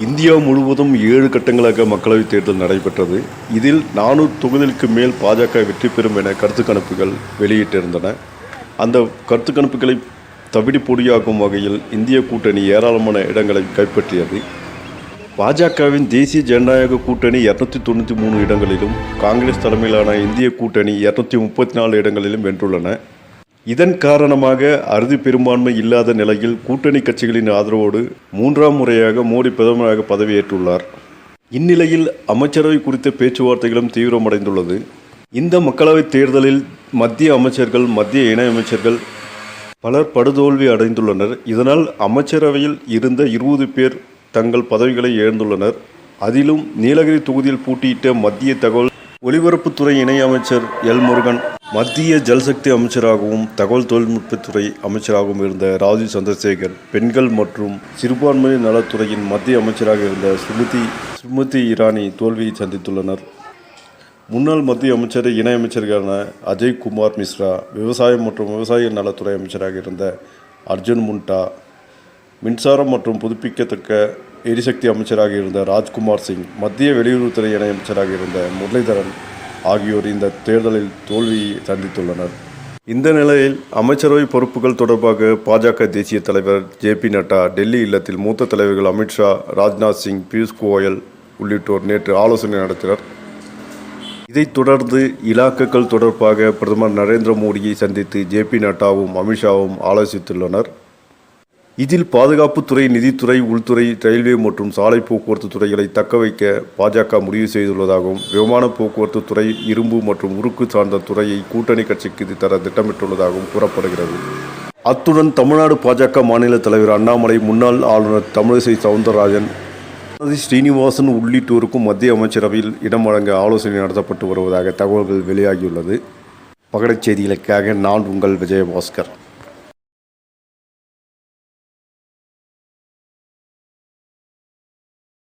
India முழுவதும் ஏழு கட்டங்களாக மக்களவைத் தேர்தல் நடைபெற்றது. இதில் நானூறு தொகுதிகளுக்கு மேல் பாஜக வெற்றி பெறும் என கருத்து கணிப்புகள் வெளியிட்டிருந்தன. அந்த கருத்து கணிப்புகளை தவிடி பொடியாக்கும் வகையில் இந்திய கூட்டணி ஏராளமான இடங்களை கைப்பற்றியது. பாஜகவின் தேசிய ஜனநாயக கூட்டணி இரநூத்தி தொண்ணூற்றி மூணு இடங்களிலும் காங்கிரஸ் தலைமையிலான இந்திய கூட்டணி இரநூத்தி முப்பத்தி நாலு இடங்களிலும் வென்றுள்ளன. இதன் காரணமாக அறுதி பெரும்பான்மை இல்லாத நிலையில் கூட்டணி கட்சிகளின் ஆதரவோடு மூன்றாம் முறையாக மோடி பிரதமராக பதவியேற்றுள்ளார். இந்நிலையில் அமைச்சரவை குறித்த பேச்சுவார்த்தைகளும் தீவிரமடைந்துள்ளது. இந்த மக்களவைத் தேர்தலில் மத்திய அமைச்சர்கள் மத்திய இணையமைச்சர்கள் பலர் படுதோல்வி அடைந்துள்ளனர். இதனால் அமைச்சரவையில் இருந்த இருபது பேர் தங்கள் பதவிகளை இழந்துள்ளனர். அதிலும் நீலகிரி தொகுதியில் பூட்டியிட்ட மத்திய தகவல் ஒலிபரப்புத்துறை இணையமைச்சர் எல் முருகன் மத்திய ஜல்சக்தி அமைச்சராகவும் தகவல் தொழில்நுட்பத்துறை அமைச்சராகவும் இருந்த ராஜீவ் சந்திரசேகர் பெண்கள் மற்றும் சிறுபான்மையினர் நலத்துறையின் மத்திய அமைச்சராக இருந்த ஸ்மிருதி ஸ்மிருதி இரானி தோல்வியை சந்தித்துள்ளனர். முன்னாள் மத்திய அமைச்சர் இணையமைச்சர்களான அஜய் குமார் மிஸ்ரா விவசாயம் மற்றும் விவசாய நலத்துறை அமைச்சராக இருந்த அர்ஜுன் முண்டா மின்சாரம் மற்றும் புதுப்பிக்கத்தக்க எரிசக்தி அமைச்சராக இருந்த ராஜ்குமார் சிங் மத்திய வெளியுறவுத்துறை இணையமைச்சராக இருந்த முரளிதரன் ஆகியோர் இந்த தேர்தலில் தோல்வியை சந்தித்துள்ளனர். இந்த நிலையில் அமைச்சரவை பொறுப்புகள் தொடர்பாக பாஜக தேசிய தலைவர் ஜே பி நட்டா டெல்லி இல்லத்தில் மூத்த தலைவர்கள் அமித்ஷா ராஜ்நாத் சிங் பியூஷ் கோயல் உள்ளிட்டோர் நேற்று ஆலோசனை நடத்தினர். இதைத் தொடர்ந்து இலாக்குகள் தொடர்பாக பிரதமர் நரேந்திர மோடியை சந்தித்து ஜே பி நட்டாவும் அமித்ஷாவும் ஆலோசித்துள்ளனர். இதில் பாதுகாப்புத்துறை நிதித்துறை உள்துறை ரயில்வே மற்றும் சாலை போக்குவரத்து துறைகளை தக்க வைக்க பாஜக முடிவு செய்துள்ளதாகவும் விமான போக்குவரத்து துறை இரும்பு மற்றும் உருக்கு சார்ந்த துறையை கூட்டணி கட்சிக்கு தர திட்டமிட்டுள்ளதாகவும் கூறப்படுகிறது. அத்துடன் தமிழ்நாடு பாஜக மாநில தலைவர் அண்ணாமலை முன்னாள் ஆளுநர் தமிழிசை சவுந்தரராஜன் ஸ்ரீனிவாசன் உள்ளிட்டோருக்கும் மத்திய அமைச்சரவையில் இடம் வழங்க ஆலோசனை நடத்தப்பட்டு வருவதாக தகவல்கள் வெளியாகியுள்ளது. பகடைச் செய்திகளுக்காக நான் உங்கள் விஜயபாஸ்கர்.